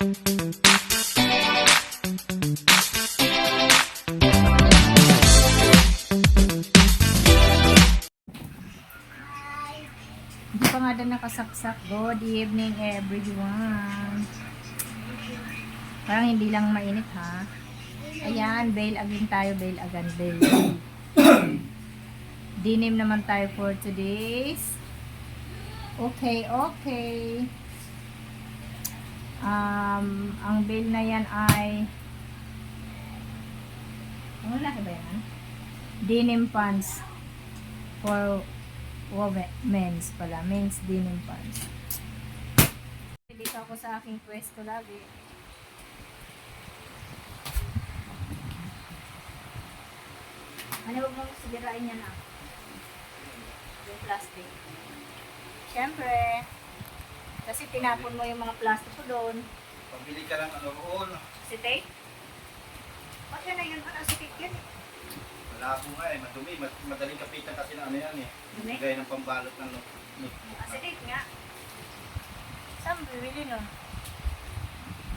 pangalan na kasaksak. Good evening everyone. Parang hindi lang mainit ha. Ayan, bail again tayo, bail again, bail. Dinim naman tayo for today's. Okay, okay. Um, ang bail na yan ay ano laki ba yan? Denim pants for women, men's pala. Men's denim pants. Dito ako sa aking pwesto lagi. Ano huwag mong sigirain yan ah? Yung plastic. Siyempre, kasi tinapon mo yung mga plastic ko doon. Pabili ka lang ano roon. Si tape? Ba't yan na yun? Ano si tape yan? Malabo nga eh, madumi. Mad- Madaling kapitan kasi na ano yan eh. Dumi? Gaya ng pambalot ng. Ah, si tape nga. Saan bibili nun?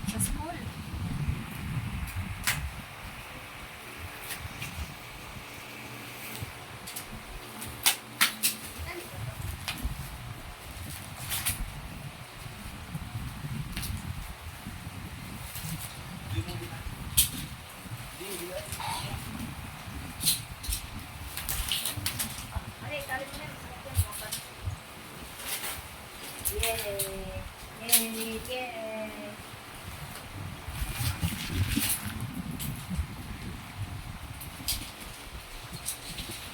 Sa school. Ay, tali mo na yun. Masakit yan, mga pan. Yay! Yay! Yay!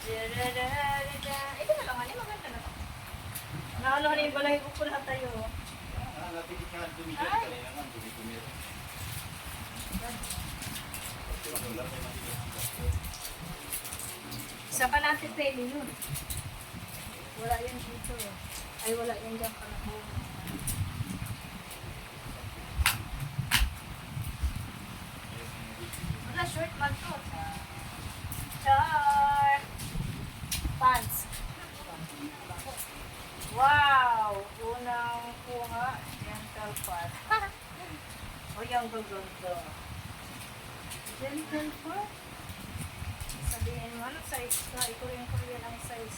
Da-da-da-da-da. Ito na lang, ano? Maganda na na yung balay ko lahat tayo. Ah, napili ka lang dumi Ay. dyan. Kaya nga, dumi-dumi rin. Wala kayo matigas. Sa ka natin pwede yun. Wala yan dito. Ay, wala yan dyan ka na Wala, short man to. O yung gaganda. Dental pad? Sabihin mo, anong size ka? Ito yung Korean ang size.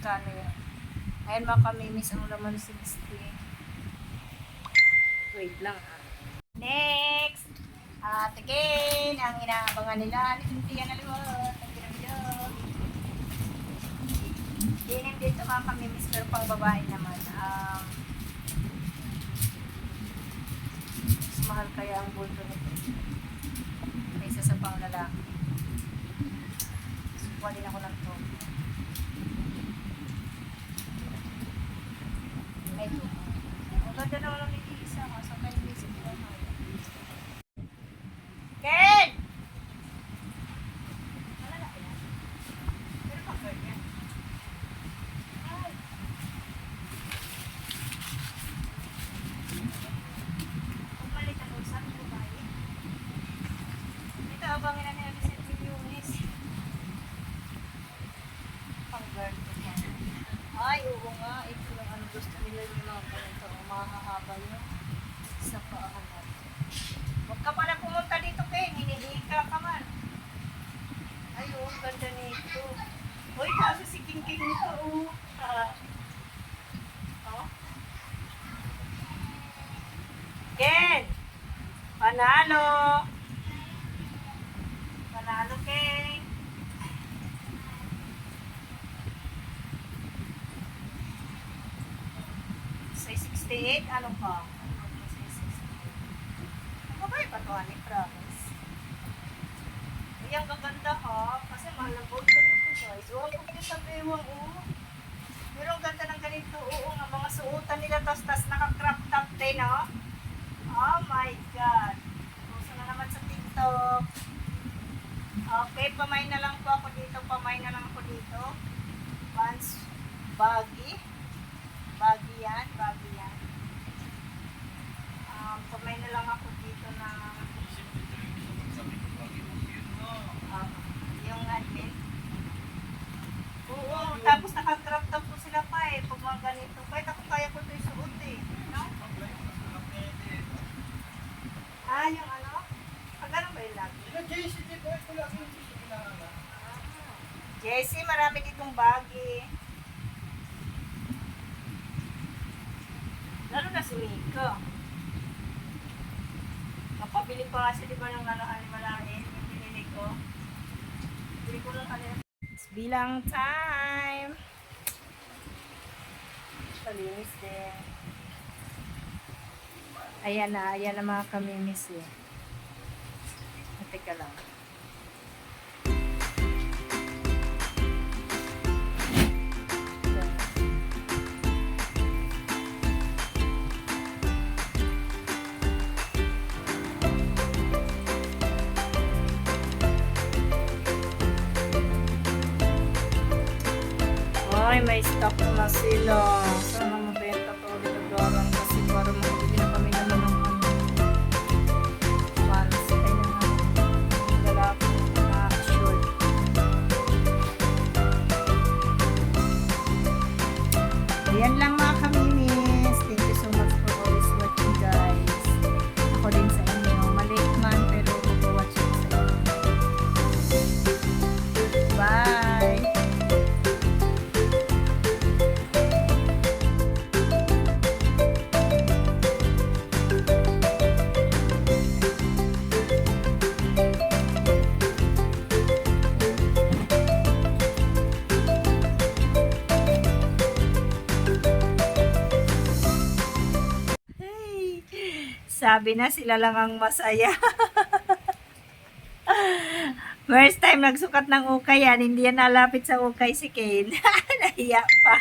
Magkano yan. Ayan mga kamimis ang laman 60. Wait lang ha. Next! At again, ang inaabangan nila, Cynthia na liwat. Ang ginamidog. Dinim dito mga kamimis, pero pang babae naman. Um, mahal kaya ang bulto nito. Kaysa sa pang lalaki. Sukuha din ako ng to. May to. Ang ganda naman ng isa. Kaso kayo isip ko na. Ken! Malalaki yan. Pero pang girl yan. Ay. Pumalit ang usap, babae. Ito, abangin na nila si Yunis. Pang girl ko pa. Ay, oo nga. Ito yung ano gusto nila yung mga ganito. Mahahaba yun. Sa paahan natin. Huwag ka pala pumunta dito, Ken. Hinihika ka man. Ay, ang Ganda nito. Uy, kaso si King King nito, oh. Ah. Oh. Ken! Panalo! Panalo, Ken! Say 68, ano pa? Say 68. Babae pa to, ani, promise. Ay, ang gaganda ha. Kasi mahal ang gold ka nito, guys. Huwag ko kita sa bewang, oh. Pero ang ganda ng ganito, oo nga, mga suotan nila, tas tas naka-crop top din, oh. Oh my God. Puso na naman sa TikTok. Okay, pamay na lang po ako dito. Pamay na lang ako dito. Pants, baggy. Baggy yan, baggy yan. Um, na lang ako dito na ah, yung admin. Oo, tapos naka-crop top po sila pa eh. Pag mga ganito. Kahit ako kaya ko ito isuot eh. No? Ah, yung ano? Pag ano ba yung lagi? Jessie, marami ditong baggy. Lalo na si Miko. Kapabili pa siya, di ba, ng ano, animalain, yung binili ko. Bili ko ng ano. It's bilang time. Palinis din. Ayan na, ayan na mga kamimis eh. Teka lang. May stock na sila. Sabi na sila lang ang masaya. First time nagsukat ng ukay yan, hindi yan nalapit sa ukay si Kane. Nahiya pa.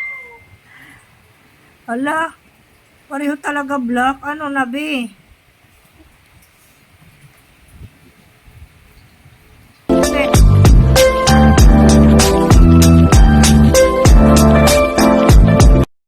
Hala, pareho talaga black. Ano na be?